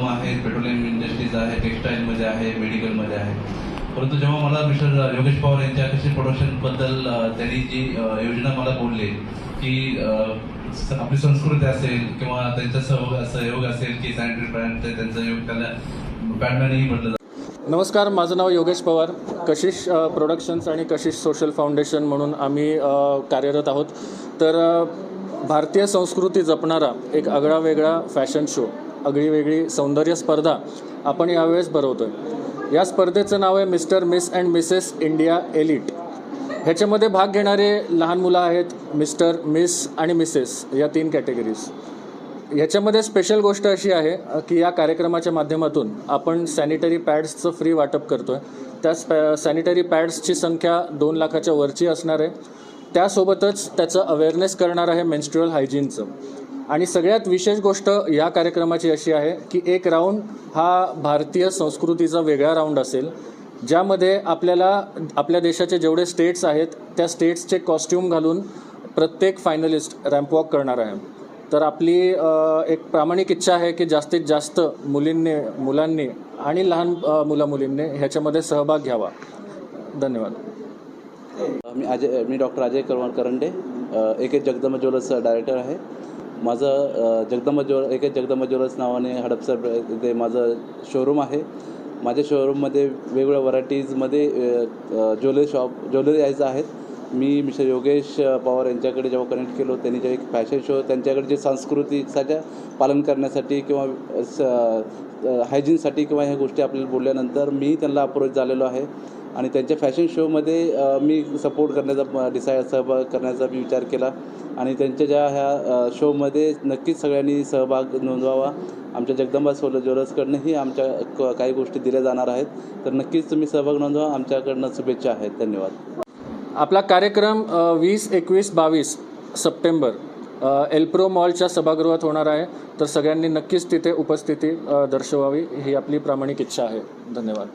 Form आहे petroleum industries आहे टेक्स्टाईलमध्ये आहे मेडिकलमध्ये आहे. परंतु जेव्हा मला मिस्टर योगेश पवार यांच्या कृषी प्रोडक्शनबद्दल त्यांनी जी योजना मला बोलली की आपली संस्कृती असेल किंवा त्यांचा सहयोग सहयोग असेल की सॅनिटरी पॅन्ट त्यांचा योग त्याला पॅन्टनंही म्हटलं जातं. नमस्कार माझं नाव योगेश पवार. कशिश प्रोडक्शन्स आणि कशिश सोशल फाउंडेशन म्हणून आम्ही कार्यरत आहोत. तर भारतीय संस्कृती जपणारा एक आगळा वेगळा फॅशन शो आगळी वेगळी सौंदर्य स्पर्धा आपण यावेळेस भरवतो आहे या स्पर्धेचं नाव आहे Mister Miss and Mrs India elite. ह्याच्यामध्ये भाग घेणारे लहान मुलं आहेत मिस्टर मिस आणि मिसेस या तीन कॅटेगरीज. ह्याच्यामध्ये स्पेशल गोष्ट अशी आहे की या कार्यक्रमाच्या माध्यमातून आपण सॅनिटरी पॅड्सचं फ्री वाटप करतो आहे त्या स्पॅ सॅनिटरी पॅड्सची संख्या दोन लाखाच्या वरची असणार आहे. त्यासोबतच त्याचं अवेअरनेस करणार आहे मेन्स्ट्रुअल हायजीनचं आणि सगळ्यात विशेष गोष्ट या कार्यक्रमाची अशी आहे की एक राऊंड हा भारतीय संस्कृतीचा वेगळा राऊंड असेल ज्यामध्ये आपल्याला आपल्या देशाचे जेवढे स्टेट्स आहेत त्या स्टेट्सचे कॉस्ट्युम घालून प्रत्येक फायनलिस्ट रॅम्प वॉक करणार आहे. तर आपली एक प्रामाणिक इच्छा आहे की जास्तीत जास्त मुलींनी मुलांनी आणि लहान मुलामुलींनी मुला मुलींनी ह्याच्यामध्ये सहभाग घ्यावा. धन्यवाद. मी अजय मी डॉक्टर अजय करवार करंडे एक एक जगदंबा ज्वेलर्सचा डायरेक्टर आहे. माझं जगदंब जगदंबा ज्वेल एक एक जगदंबा ज्वेलर्स नावाने हडपसर इथे माझं शोरूम आहे. माझ्या शोरूममध्ये वेगवेगळ्या व्हरायटीजमध्ये ज्वेलरी शॉप ज्वेलरी यायचं आहेत मी मिस्टर योगेश पवार यांच्याकडे जेव्हा कनेक्ट केलो त्यांनी जे एक फॅशन शो त्यांच्याकडे जे सांस्कृतिकसाच्या पालन करण्यासाठी किंवा स हायजीनसाठी किंवा ह्या गोष्टी आपल्याला बोलल्यानंतर मी त्यांना अप्रोच झालेलो आहे. आणि त्यांच्या फॅशन शोमध्ये मी सपोर्ट करण्याचा डिसाईड सहभाग करण्याचा मी विचार केला. आणि त्यांच्या ज्या ह्या शोमध्ये नक्कीच सगळ्यांनी सहभाग नोंदवावा. आमच्या जगदंबा सोल ज्वेलर्सकडनंही आमच्या क- काही गोष्टी दिल्या जाणार आहेत. तर नक्कीच तुम्ही सहभाग नोंदवा. आमच्याकडनं शुभेच्छा आहेत. धन्यवाद. आपला कार्यक्रम वीस एकवीस बावीस सप्टेंबर एल्प्रो मॉलच्या सभागृहात होणार आहे. तर सगळ्यांनी नक्कीच तिथे उपस्थिती दर्शवावी ही आपली प्रामाणिक इच्छा आहे. धन्यवाद.